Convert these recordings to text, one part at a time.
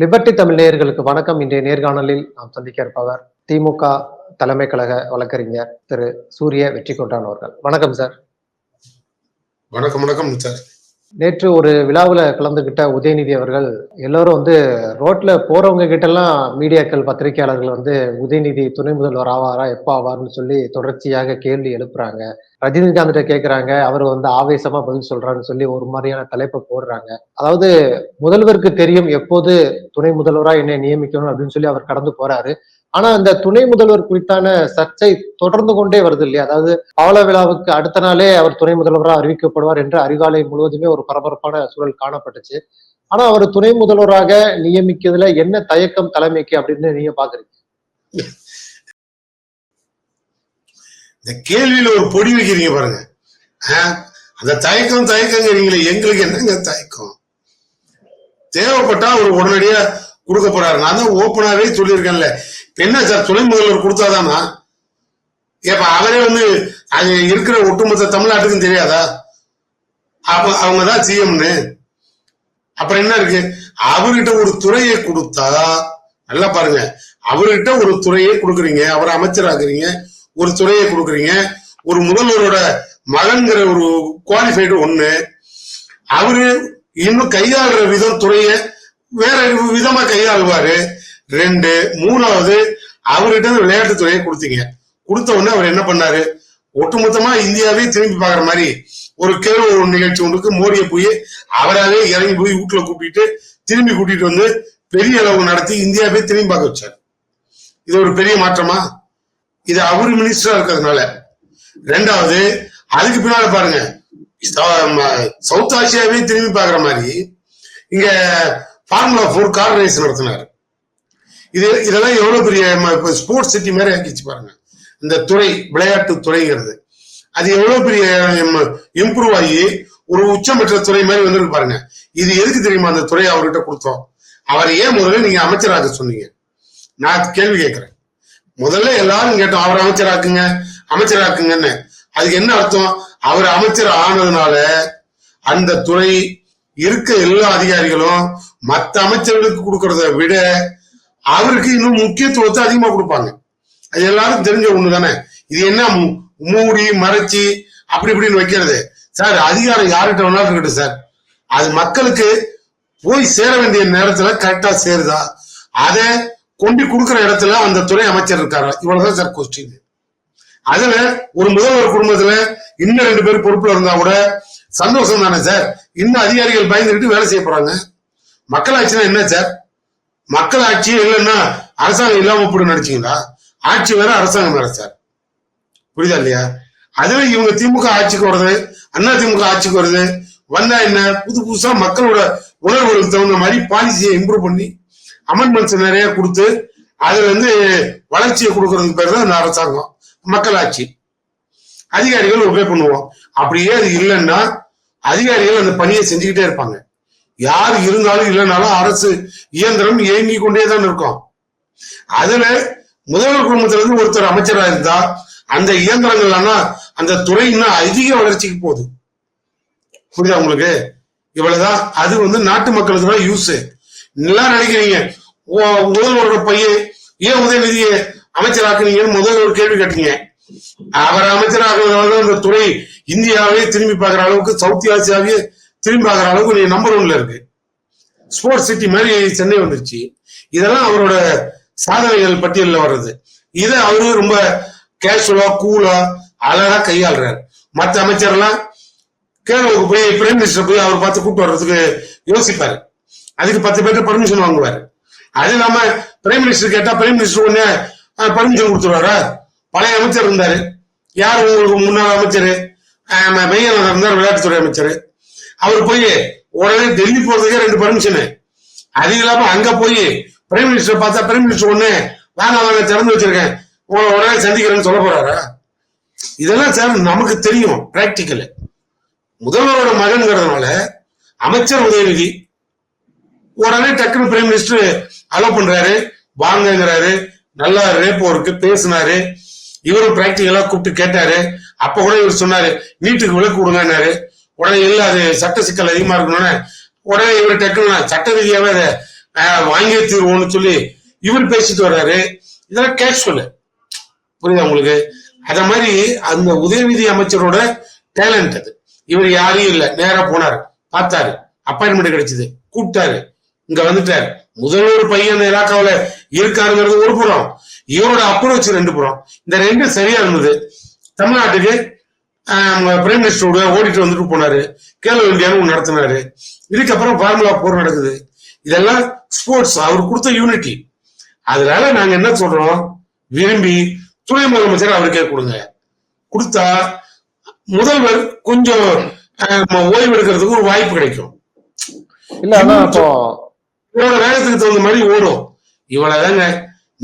Liberty Tamil நேயர்களுக்கு வணக்கம். இன்றைய நேர்காணலில் நாம் சந்திக்க இருப்பவர் திமுக தலைமை கழக வழக்கறிஞர் திரு சூரிய வெற்றி கொண்டான் அவர்கள். வணக்கம் சார். வணக்கம் வணக்கம் சார். நேற்று ஒரு விழாவில் கலந்துகிட்ட உதயநிதி அவர்கள் எல்லோரும் வந்து ரோட்ல போறவங்க கிட்ட எல்லாம் மீடியாக்கள் பத்திரிகையாளர்கள் வந்து உதயநிதி துணை முதல்வர் ஆவாரா எப்போ ஆவார்னு சொல்லி தொடர்ச்சியாக கேள்வி எழுப்புறாங்க. ரஜினிகாந்த் கேட்குறாங்க அவர் வந்து ஆவேசமா பதில் சொல்றாருன்னு சொல்லி ஒரு மாதிரியான தலைப்பை போடுறாங்க. அதாவது முதல்வருக்கு தெரியும் எப்போது துணை முதல்வரா என்னை நியமிக்கணும் அப்படின்னு சொல்லி அவர் கடந்து போறாரு. ஆனா அந்த துணை முதல்வர் குறித்தான சர்ச்சை தொடர்ந்து கொண்டே வருது இல்லையா? அதாவது பாவல விழாவுக்கு அடுத்த நாளே அவர் துணை முதல்வராக அறிவிக்கப்படுவார் என்று அறிகாலை முழுவதுமே ஒரு பரபரப்பான சூழல் காணப்பட்டுச்சு. ஆனா அவர் துணை முதல்வராக நியமிக்கிறதுல என்ன தயக்கம் தலைமைக்கு அப்படின்னு நீங்க பாக்குறீங்க? இந்த கேள்வியில ஒரு பொடி வைக்கிறீங்க பாருங்க. அந்த தயக்கம் தயக்கங்கிறீங்களே எங்களுக்கு என்னங்க தயக்கம்? தேவைப்பட்டா அவர் உடனடியா கொடுக்க போறாரு நான் தான் ஓப்பனாவே சொல்லியிருக்கேன்ல. என்ன சார் துணை முதல்வர் கொடுத்தாதானா? ஏப்ப அவரே வந்து அது இருக்கிற ஒட்டுமொத்த தமிழ்நாட்டுக்கும் தெரியாதா? அப்ப அவங்க தான் சிஎம்னு. அப்புறம் என்ன இருக்கு? அவர்கிட்ட ஒரு துறையை கொடுத்தா நல்லா பாருங்க. அவர்கிட்ட ஒரு துறையை கொடுக்குறீங்க அவரை அமைச்சராக்குறீங்க ஒரு துறையை கொடுக்குறீங்க. ஒரு முதல்வரோட மகன்கிற ஒரு குவாலிஃபைடு ஒண்ணு. அவரு இன்னும் கையாளுற விதம் துறைய வேற விதமா கையாளுவாரு. ரெண்டு மூணாவது அவர்கிட்ட இந்த விளையாட்டு துறையை கொடுத்தீங்க. கொடுத்த உடனே அவர் என்ன பண்ணாரு? ஒட்டுமொத்தமா இந்தியாவே திரும்பி பாக்குற மாதிரி ஒரு கேள்வி ஒரு நிகழ்ச்சி ஒன்றுக்கு மோடியை போய் அவராலே இறங்கி போய் வீட்டுல கூப்பிட்டு திரும்பி கூட்டிட்டு வந்து பெரிய அளவு நடத்தி இந்தியாவே திரும்பி பார்க்க வச்சார். இது ஒரு பெரிய மாற்றமா? இது அவர் மினிஸ்டரா இருக்கிறதுனால. ரெண்டாவது அதுக்கு பின்னால பாருங்க. சவுத் ஆசியாவே திரும்பி பாக்குற மாதிரி இங்க ஃபார்முலா ஃபோர் கார் ரேஸ் நடத்தினாரு. இது இதெல்லாம் எவ்வளவு பெரிய ஸ்போர்ட்ஸ் சிட்டி மாதிரி ஆக்கிச்சு பாருங்க. இந்த துறை விளையாட்டு துறைங்கிறது. அது எவ்வளவு பெரிய இம்ப்ரூவ் ஆகி ஒரு உச்சமற்ற துறை மாதிரி வந்துருக்கு பாருங்க. இது எதுக்கு தெரியுமா? அந்த துறையை அவர்கிட்ட கொடுத்தோம். அவர் ஏன் முதல்ல நீங்க அமைச்சராக சொன்னீங்க? நான் கேள்வி கேட்கிறேன். முதல்ல எல்லாரும் கேட்டோம் அவர் அமைச்சராக்குங்க அமைச்சராக்குங்கன்னு. அதுக்கு என்ன அர்த்தம்? அவர் அமைச்சர் ஆனதுனால அந்த துறை இருக்க எல்லா அதிகாரிகளும் மற்ற அமைச்சர்களுக்கு கொடுக்கறத விட அவருக்கு இன்னும் முக்கியத்துவத்தை அதிகமா கொடுப்பாங்க. அது எல்லாரும் தெரிஞ்ச ஒண்ணு தானே இது என்ன மூடி மறைச்சி அப்படி இப்படின்னு வைக்கிறது. சார் அதிகாரம் யார்கிட்ட வேணாலும் இருக்கட்டும் சார். அது மக்களுக்கு போய் சேர வேண்டிய நேரத்துல கரெக்டா சேருதா? அதை கொண்டு கொடுக்குற இடத்துல அந்த துறை அமைச்சர் இருக்காரு? இவ்வளவுதான் சார் கொஸ்டின் அதுல ஒரு முதல்வர் குடும்பத்துல இன்னும் ரெண்டு பேர் பொறுப்புல இருந்தா கூட சந்தோஷம் தானே சார்? இன்னும் அதிகாரிகள் பயந்துகிட்டு வேலை செய்ய போறாங்க. மக்களாட்சினா என்ன சார்? மக்கள் ஆட்சி இல்லைன்னா அரசாங்கம் இல்லாம போட்டு நினைச்சீங்களா? ஆட்சி வேற அரசாங்கம் வேற சார். புரியுதா இல்லையா? அதுல இவங்க திமுக ஆட்சிக்கு வருது அண்ணா திமுக ஆட்சிக்கு வருது வந்தா என்ன? புது புதுசா மக்களோட உணர்வுகளுக்கு தகுந்த மாதிரி பாலிசியை இம்ப்ரூவ் பண்ணி அமெண்ட்மெண்ட்ஸ் நிறைய கொடுத்து அதுல இருந்து வளர்ச்சியை கொடுக்கறதுக்கு பேர் தான் இந்த அரசாங்கம் மக்களாட்சி அதிகாரிகள் ஒபே பண்ணுவோம். அப்படியே அது இல்லைன்னா அதிகாரிகள் அந்த பணியை செஞ்சுக்கிட்டே இருப்பாங்க. யார் இருந்தாலும் இல்லைனாலும் அரசு இயந்திரம் இயங்கிக் கொண்டே தான் இருக்கும். அதுல முதல்வர் குடும்பத்திலிருந்து ஒருத்தர் அமைச்சரா இருந்தா அந்த இயந்திரங்கள் அந்த துறை இன்னும் அதிக வளர்ச்சிக்கு போகுது. புரியுதா உங்களுக்கு? இவ்வளவுதான். அது வந்து நாட்டு மக்களுக்கு தான் யூஸ் நல்லா நினைக்கிறீங்க? ஓ, முதல்வரோட பையன் ஏன் உதயநிதியை அமைச்சராக்குனீங்கன்னு முதல்வர் கேள்வி கேட்டீங்க. அவர் அமைச்சராகிறதுனால தான் அந்த துறை இந்தியாவே திரும்பி பார்க்குற அளவுக்கு சவுத் ஆசியாவே திரும்பி பார்க்குற அளவுக்கு நீ நம்பர் ஒன்ல இருக்கு. ஸ்போர்ட்ஸ் சிட்டி மாதிரி சென்னை வந்துருச்சு. இதெல்லாம் அவரோட சாதனைகள் பட்டியலில் வர்றது. இதை அவரு ரொம்ப கேஷுவலா கூலா அழகா கையாளுறாரு. மற்ற அமைச்சர்லாம் கேரளாவுக்கு போய் பிரைம் மினிஸ்டர் போய் அவர் பார்த்து கூப்பிட்டு வர்றதுக்கு யோசிப்பாரு. அதுக்கு பத்து பேர்ட்ட பர்மிஷன் வாங்குவாரு. அது இல்லாம பிரைம் மினிஸ்டர் கேட்டா பிரைம் மினிஸ்டர் உடனே பர்மிஷன் கொடுத்துருவாரா? பழைய அமைச்சர் இருந்தாரு. யார் உங்களுக்கு முன்னாள் அமைச்சர்? மெய்யானவர் இருந்தார் விளையாட்டுத்துறை அமைச்சர். அவர் போய் உடனே டெல்லி போறதுக்கே ரெண்டு பர்மிஷனு அது இல்லாம அங்க போய் பிரைம் மினிஸ்டர் பார்த்தா பிரைம் மினிஸ்டர் ஒண்ணு வாங்க வாங்க திறந்து வச்சிருக்கேன். உங்களை உடனே சந்திக்கிறேன்னு சொல்ல போறாரா? இதெல்லாம் சார் நமக்கு தெரியும் பிராக்டிக்கல் முதல்வரோட மகன்கிறதுனால அமைச்சர் உதயநிதி உடனே டக்குனு பிரைம் மினிஸ்டர் அலோவ் பண்றாரு. வாங்கங்கிறாரு. நல்லா ரேப்போ இருக்கு பேசினாரு. இவரும் பிராக்டிக்கலா கூப்பிட்டு கேட்டாரு. அப்ப கூட இவர் சொன்னாரு நீட்டுக்கு விளக்கு கொடுங்கன்னாரு. உடனே இல்லை அது சட்ட சிக்கல் அதிகமா இருக்கணும்னு. உடனே இவர் டக்குன்னு சட்ட ரீதியாவே அதை வாங்கி தீர்வோம்னு சொல்லி இவர் பேசிட்டு வர்றாரு. இதெல்லாம் கேஷுவல் புரியுதா உங்களுக்கு? அத மாதிரி அந்த உதயநிதி அமைச்சரோட டேலண்ட் அது. இவர் யாரையும் இல்லை நேரா போனார் பார்த்தாரு. அப்பாயின்மெண்ட் கிடைச்சது கூப்பிட்டாரு. இங்க வந்துட்டாரு. முதல்வர் பையன் அந்த இலாக்காவில இருக்காருங்கிறது ஒரு புறம். இவரோட அப்ரோச் ரெண்டு புறம். இந்த ரெண்டும் சரியா இருந்தது. தமிழ்நாட்டுக்கு பிரைம் மினிஸ்டரோட ஓடிட்டு வந்துட்டு போனாரு. கேலோ இந்தியான்னு ஒண்ணு நடத்தினாரு. இதுக்கப்புறம் ஃபார்முலா போர் நடக்குது. இதெல்லாம் ஸ்போர்ட்ஸ் அவர் கொடுத்த யூனிட்டி அதனால நாங்க என்ன சொல்றோம்? விரும்பி துணை முதலமைச்சர் அவருக்கே கொடுங்க. கொடுத்தா முதல்வர் கொஞ்சம் ஓய்வு எடுக்கிறதுக்கு ஒரு வாய்ப்பு கிடைக்கும். இல்ல ஆனா இப்போ இவரோட வேகத்துக்கு தகுந்த மாதிரி ஓடும். இவ்வளவுதாங்க.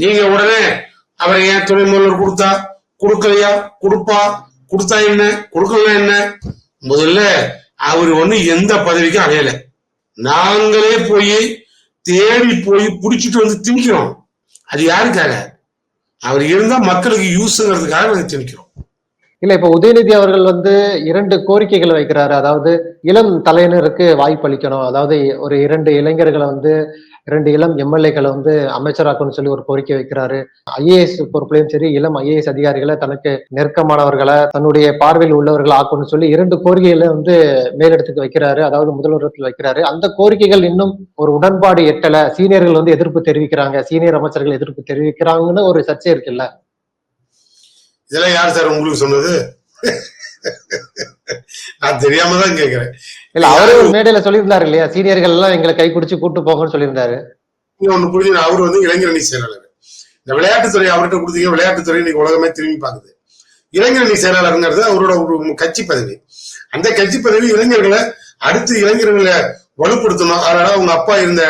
நீங்க உடனே அவரை ஏன் துணை முதல்வர் கொடுத்தா? கொடுக்கலையா? கொடுப்பா? கொடுத்தா என்ன? கொடுக்கல என்ன? முதல்ல அவர் ஒண்ணு எந்த பதவிக்கும் அடையல நாங்களே போய் தேடி போய் புடிச்சிட்டு வந்து திணிக்கிறோம். அது யாருக்காக? அவர் இருந்தா மக்களுக்கு யூஸ்ங்கிறதுக்காக நாங்க திணிக்கிறோம். இல்ல இப்ப உதயநிதி அவர்கள் வந்து இரண்டு கோரிக்கைகள் வைக்கிறாரு. அதாவது இளம் தலையினருக்கு வாய்ப்பு அளிக்கணும் அதாவது ஒரு இரண்டு இளைஞர்களை வந்து இரண்டு இளம் எம்எல்ஏக்களை வந்து அமைச்சராக்கணும்னு சொல்லி ஒரு கோரிக்கை வைக்கிறாரு. ஐஏஎஸ் பொறுப்புலையும் சரி இளம் ஐஏஎஸ் அதிகாரிகளை தனக்கு நெருக்கமானவர்களை தன்னுடைய பார்வையில் உள்ளவர்களை ஆக்கணும்னு சொல்லி இரண்டு கோரிக்கைகளை வந்து மேலிடத்துக்கு வைக்கிறாரு அதாவது முதல்வரத்தில் வைக்கிறாரு. அந்த கோரிக்கைகள் இன்னும் ஒரு உடன்பாடு எட்டல. சீனியர்கள் வந்து எதிர்ப்பு தெரிவிக்கிறாங்க. சீனியர் அமைச்சர்கள் எதிர்ப்பு தெரிவிக்கிறாங்கன்னு ஒரு சர்ச்சை இருக்குல்ல? இதெல்லாம் யார் சார் உங்களுக்கு சொன்னது? நான் தெரியாம தான் கேக்குறேன். இல்ல அவரே ஒரு மேடையில சொல்லியிருந்தாரு இல்லையா? சீனியர்கள் எல்லாம் எங்களை கை பிடிச்சு கூட்டு போங்கன்னு சொல்லியிருந்தாரு. நீங்க ஒண்ணு புரிஞ்சு அவர் வந்து இளைஞரணி செயலாளர். இந்த விளையாட்டுத்துறை அவர்கிட்ட கொடுத்தீங்க விளையாட்டுத்துறை இன்னைக்கு உலகமே திரும்பி பார்க்குது. இளைஞரணி செயலாளருங்கிறது அவரோட ஒரு கட்சி பதவி. அந்த கட்சி பதவி இளைஞர்களை அடுத்து இளைஞர்களை வலுப்படுத்தணும். அதனால அவங்க அப்பா இருந்த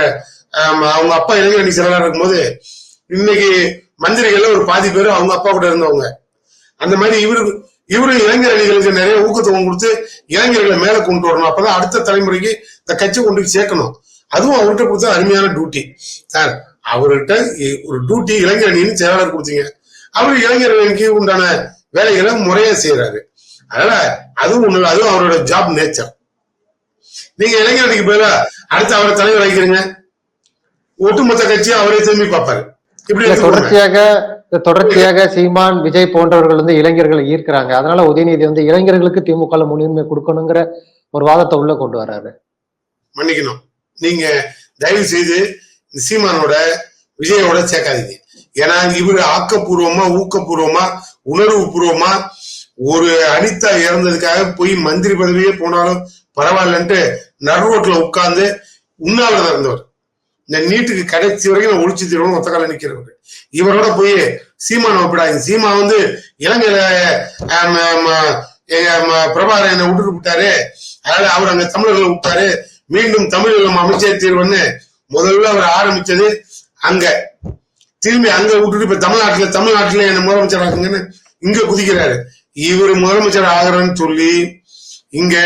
அவங்க அப்பா இளைஞரணி செயலாளர் இருக்கும்போது இன்னைக்கு மந்திரிகள்ல ஒரு பாதி பேர் அவங்க அப்பா கூட இருந்தவங்க. அந்த மாதிரி இவரு இவரு இளைஞர் அணிகளுக்கு நிறைய ஊக்கத்துவம் கொடுத்து இளைஞர்களை மேல கொண்டு வரணும். அப்பதான் அடுத்த தலைமுறைக்கு இந்த கட்சி கொண்டு சேர்க்கணும். அதுவும் அவர்கிட்ட கொடுத்த அருமையான டியூட்டி சார் அவர்கிட்ட ஒரு டியூட்டி இளைஞர் அணின்னு செயலாளர் கொடுத்தீங்க. அவர் இளைஞர் அணிக்கு உண்டான வேலைகளை முறையா செய்யறாரு அதனால அதுவும் ஒண்ணு அதுவும் அவரோட ஜாப் நேச்சர் நீங்க இளைஞர் அணிக்கு பதிலா அடுத்து அவரை தலைவர் வைக்கிறீங்க ஒட்டுமொத்த கட்சியை அவரே திரும்பி பார்ப்பாரு. இப்படி. தொடர்ச்சியாக தொடர்ச்சியாக சீமான் விஜய் போன்றவர்கள் வந்து இளைஞர்களை ஈர்க்கிறாங்க. அதனால உதயநிதி வந்து இளைஞர்களுக்கு திமுக முன்னுரிமை கொடுக்கணுங்கிற ஒரு வாதத்தை உள்ள கொண்டு வர்றாரு. மன்னிக்கணும். நீங்க தயவு செய்து சீமானோட விஜயோட சேர்க்காதீங்க. ஏன்னா இவர் ஆக்கப்பூர்வமா ஊக்கப்பூர்வமா உணர்வு பூர்வமா ஒரு அனிதா இறந்ததுக்காக போய் மந்திரி பதவியே போனாலும் பரவாயில்லன்ட்டு நடுரோட்ல உட்கார்ந்து உண்ணாவிரதம் இருந்தவர். இந்த நீட்டுக்கு கடைசி வரைக்கும் நான் ஒழிச்சு தீர்வோம் ஒத்த கால இவரோட போய் சீமானை ஒப்பிடாங்க சீமா வந்து இலங்கையில பிரபாகரன் என்னை விட்டுட்டு விட்டாரு அதனால அவர் அங்க தமிழர்களை விட்டாரு. மீண்டும் தமிழர்களும் அமைச்சர் தீர்வுன்னு முதல்ல அவர் ஆரம்பிச்சது அங்க. திரும்பி அங்க விட்டுட்டு இப்ப தமிழ்நாட்டுல தமிழ்நாட்டுல என்ன முதலமைச்சர் ஆகுங்கன்னு இங்க குதிக்கிறாரு. இவர் முதலமைச்சர் ஆகிறன்னு சொல்லி இங்க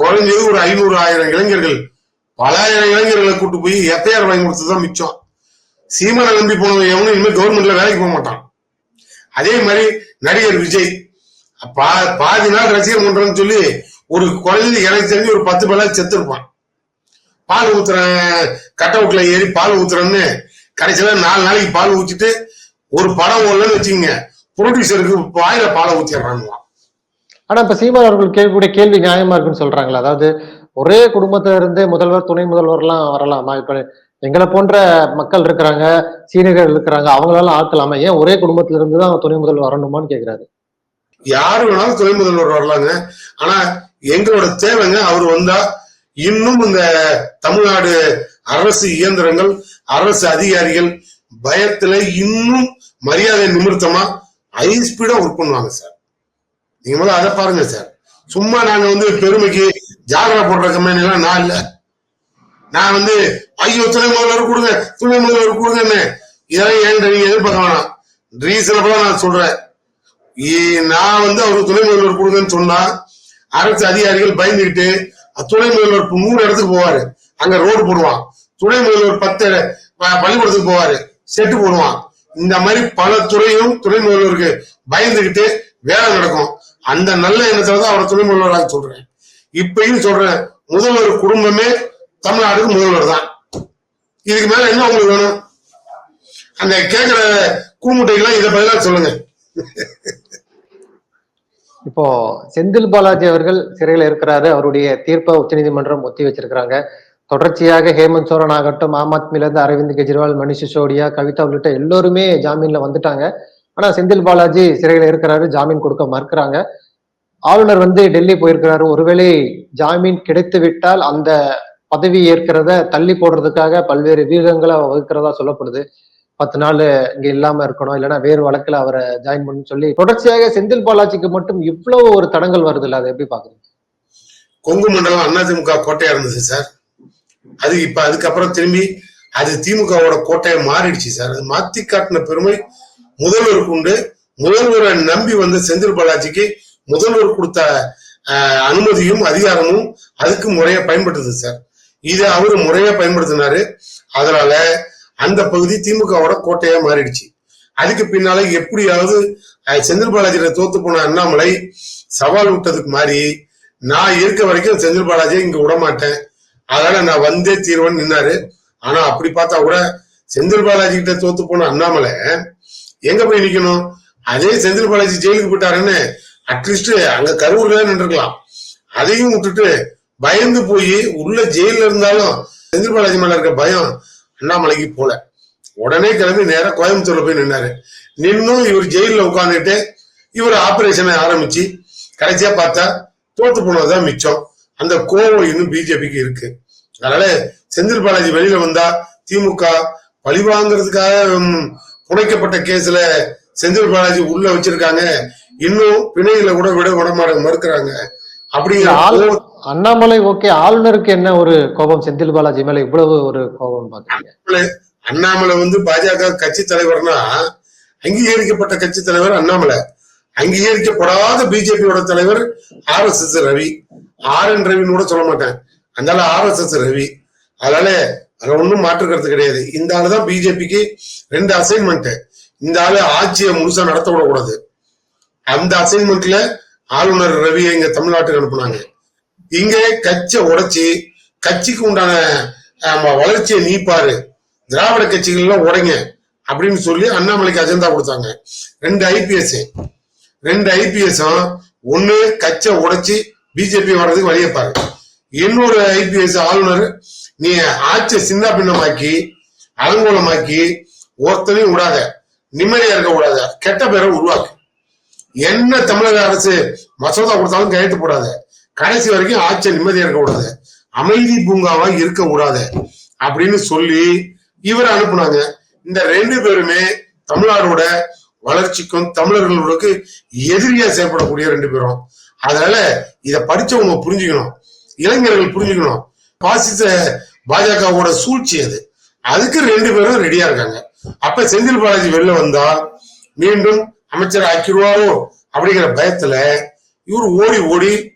குறைஞ்சது ஒரு ஐநூறு ஆயிரம் இளைஞர்கள் பலாயிரம் இளைஞர்களை கூட்டு போய் எத்தையார் வாங்கி கொடுத்ததுதான் மிச்சம். சீமனை நம்பி போனவன் எவனும் இனிமேல் கவர்மெண்ட்ல வேலைக்கு போக மாட்டான். அதே மாதிரி நடிகர் விஜய். பா பாதி நாள் ரசிகர் மன்றம்னு சொல்லி ஒரு குழந்தை எனக்கு தெரிஞ்சு ஒரு பத்து பேரா செத்து இருப்பான் பால் ஊத்துறேன் கட் அவுட்ல ஏறி பால் ஊத்துறேன்னு கடைசியில நாலு நாளைக்கு பால் ஊத்திட்டு ஒரு படம் ஓடலன்னு வச்சுக்கோங்க. ப்ரொடியூசருக்கு வாயில பாலை ஊத்திடுறாங்க ஆனா இப்ப சீமான் அவர்கள் கேட்கக்கூடிய கேள்வி நியாயமா இருக்குன்னு சொல்றாங்களா. அதாவது ஒரே குடும்பத்துல இருந்தே முதல்வர் துணை முதல்வர்லாம் வரலாமா? இப்ப எங்களை போன்ற மக்கள் இருக்கிறாங்க சீனியர்கள் இருக்கிறாங்க அவங்களால ஆக்கலாமா? ஏன் ஒரே குடும்பத்துல இருந்து தான் துணை முதல்வர் வரணுமான்னு கேக்குறாரு. யாரு வேணாலும் துணை முதல்வர் வரலாங்க. ஆனா எங்களோட தேவைங்க அவர் வந்தா இன்னும் இந்த தமிழ்நாடு அரசு இயந்திரங்கள் அரசு அதிகாரிகள் பயத்துல இன்னும் மரியாதை நிமித்தமா ஹை ஸ்பீடா ஒர்க் பண்ணுவாங்க சார். நீங்க முதல்ல அதை பாருங்க சார். சும்மா நாங்க வந்து பெருமைக்கு ஜாகரா போடுற கம்பெனி எல்லாம் நான் இல்ல. நான் வந்து ஐயோ துணை முதல்வர் கொடுங்க துணை முதல்வர் கொடுங்கன்னு. இதெல்லாம் ஏன் நீங்க எதிர்பார்க்க வேணாம். ரீசனபிளா நான் சொல்றேன். நான் வந்து அவருக்கு துணை முதல்வர் கொடுங்கன்னு சொன்னா அரசு அதிகாரிகள் பயந்துகிட்டு துணை முதல்வர் நூறு இடத்துக்கு போவாரு. அங்க ரோடு போடுவான். துணை முதல்வர் பத்து ப- பள்ளிக்கூடத்துக்கு போவாரு. செட்டு போடுவான். இந்த மாதிரி பல துறையும் துணை முதல்வருக்கு பயந்துகிட்டு வேலை நடக்கும். அந்த நல்ல எண்ணத்துல தான் அவரை துணை முதல்வராக சொல்றேன். இப்பயும் சொல்றேன் முதல்வர் குடும்பமே தமிழ்நாடுக்கு முதல்வர் தான். இதுக்கு மேல என்ன உங்களுக்கு வேணும்? அந்த கேக்குற கூமுட்டைக்கெல்லாம் இதை பதிலாக சொல்லுங்க. இப்போ செந்தில் பாலாஜி அவர்கள் சிறையில் இருக்கிறாரு. அவருடைய தீர்ப்பை உச்சநீதிமன்றம் ஒத்தி வச்சிருக்கிறாங்க. தொடர்ச்சியாக ஹேமந்த் சோரன் ஆகட்டும் ஆம் ஆத்மில இருந்து அரவிந்த் கெஜ்ரிவால் மணிஷ் சிசோடியா கவிதா உள்ளிட்ட எல்லோருமே ஜாமீன்ல வந்துட்டாங்க. ஆனா செந்தில் பாலாஜி சிறையில் இருக்கிறாரு ஜாமீன் கொடுக்க மறுக்கிறாங்க. ஆளுநர் வந்து டெல்லி போயிருக்கிறாரு. ஒருவேளை ஜாமீன் கிடைத்து விட்டால் அந்த பதவி ஏற்கிறத தள்ளி போடுறதுக்காக பல்வேறு வீரங்களை வகுக்கிறதா சொல்லப்படுது. பத்து நாள் இங்க இல்லாம இருக்கணும். இல்லைன்னா வேறு வழக்குல அவரை ஜாயின் பண்ணு சொல்லி தொடர்ச்சியாக செந்தில் பாலாஜிக்கு மட்டும் இவ்வளவு ஒரு தடங்கள் வருது இல்ல? அதை எப்படி பாக்குறீங்க கொங்கு மண்டலம் அதிமுக கோட்டையா இருந்தது சார். அது இப்ப அதுக்கப்புறம் திரும்பி அது திமுகவோட கோட்டையை மாறிடுச்சு சார். அது மாத்தி காட்டின பெருமை முதல்வருக்கு உண்டு. முதல்வரை நம்பி வந்த செந்தில் பாலாஜிக்கு முதல்வர் கொடுத்த அனுமதியும் அதிகாரமும் அதுக்கு முறையா பயன்படுத்துது சார். இதை அவரு முறையா பயன்படுத்தினாரு. அதனால அந்த பகுதி திமுகவோட கோட்டையா மாறிடுச்சு. அதுக்கு பின்னால எப்படியாவது செந்தில் பாலாஜியில தோத்து போன அண்ணாமலை சவால் விட்டதுக்கு மாதிரி நான் இருக்க வரைக்கும் செந்தில் பாலாஜியை இங்க விடமாட்டேன். அதனால நான் வந்தே தீர்வன் நின்னாரு. ஆனா அப்படி பார்த்தா கூட செந்தில் பாலாஜி கிட்ட தோத்து போன அண்ணாமலை எங்க போய் நிக்கணும்? அதே செந்தில் பாலாஜி ஜெயிலுக்கு போயிட்டாருன்னு அட்லீஸ்ட் அங்க கரூர்ல நின்றுக்கலாம். அதையும் விட்டுட்டு பயந்து போய் உள்ள ஜெயில இருந்தாலும் செந்தில் பாலாஜி மேல இருக்க பயம் அண்ணாமலைக்கு போல. உடனே கிளம்பி நேரம் கோயம்புத்தூர்ல போய் நின்னாரு. நின்னும் இவர் ஜெயில உட்காந்துட்டு இவர் ஆபரேஷனை ஆரம்பிச்சு கடைசியா பார்த்தா தோத்து போனதுதான் மிச்சம். அந்த கோவம் இன்னும் பிஜேபிக்கு இருக்கு. அதனால செந்தில் பாலாஜி வெளியில வந்தா திமுக பழி வாங்குறதுக்காக புனைக்கப்பட்ட கேஸ்ல செந்தில் பாலாஜி உள்ள வச்சிருக்காங்க. இன்னும் பிணையில கூட விட விட மாட்ட மறுக்கிறாங்க. அப்படிங்கிற அண்ணாமலை ஓகே ஆளுநருக்கு என்ன ஒரு கோபம்? செந்தில் பாலாஜி மேல இவ்வளவு ஒரு கோபம் பாக்குறீங்க. அண்ணாமலை வந்து பாஜக கட்சி தலைவர்னா அங்கீகரிக்கப்பட்ட கட்சி தலைவர் அண்ணாமலை. அங்கீகரிக்கப்படாத பிஜேபியோட தலைவர் R S S Ravi. R N ரவின்னு கூட சொல்ல மாட்டேன். அதனால ஆர் எஸ் எஸ் ரவி. அதனால அதுல ஒண்ணும் மாற்றுக்கிறது கிடையாது. இந்த ஆளு தான் பிஜேபிக்கு ரெண்டு அசைன்மெண்ட் இந்த ஆளு ஆட்சியை முழுசா நடத்த விடக்கூடாது. அந்த அசைன்மெண்ட்ல ஆளுநர் ரவியை இங்க தமிழ்நாட்டுக்கு அனுப்புனாங்க. இங்க கட்சியை உடைச்சி கட்சிக்கு உண்டான வளர்ச்சியை நீப்பாரு. திராவிட கட்சிகள்லாம் உடைங்க அப்படின்னு சொல்லி அண்ணாமலைக்கு அஜெண்டா கொடுத்தாங்க. ரெண்டு ஐபிஎஸ் ரெண்டு ஐபிஎஸும் ஒண்ணு கட்சை உடைச்சி பிஜேபி வர்றதுக்கு வழியப்பாரு இன்னொரு ஐபிஎஸ் ஆளுநர் நீ ஆட்சியை சின்ன பின்னமாக்கி அலங்கோலமாக்கி ஒருத்தனையும் விடாத. நிம்மதியா இருக்கக்கூடாது. கெட்ட பேரை உருவாக்கு. என்ன தமிழக அரசு மசோதா கொடுத்தாலும் கையெழுத்து போடாத. கடைசி வரைக்கும் ஆட்சியை நிம்மதியா இருக்கக்கூடாது. அமைதி பூங்காவா இருக்க கூடாது அப்படின்னு சொல்லி இவர் அனுப்புனாங்க. இந்த ரெண்டு பேருமே தமிழ்நாடோட வளர்ச்சிக்கும் தமிழர்களுக்கு எதிரியா செயல்படக்கூடிய ரெண்டு பேரும். அதனால இத படிச்சவங்க புரிஞ்சுக்கணும். இளைஞர்கள் புரிஞ்சுக்கணும். பாசிச பாஜகவோட சூழ்ச்சி அது. அதுக்கு ரெண்டு பேரும் ரெடியா இருக்காங்க. அப்ப செந்தில் பாலாஜி வெளில வந்தா மீண்டும் அமைச்சர் ஆக்கிடுவாரோ அப்படிங்கிற பயத்துல இவர் ஓடி ஓடி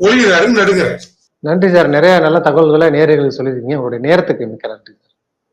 ஒளிகிறாரு நடுங்கிறார். நன்றி சார். நிறைய நல்ல தகவல்களை நேர்களுக்கு சொல்லியிருக்கீங்க. உங்களுடைய நேரத்துக்கு மிக்க நன்றி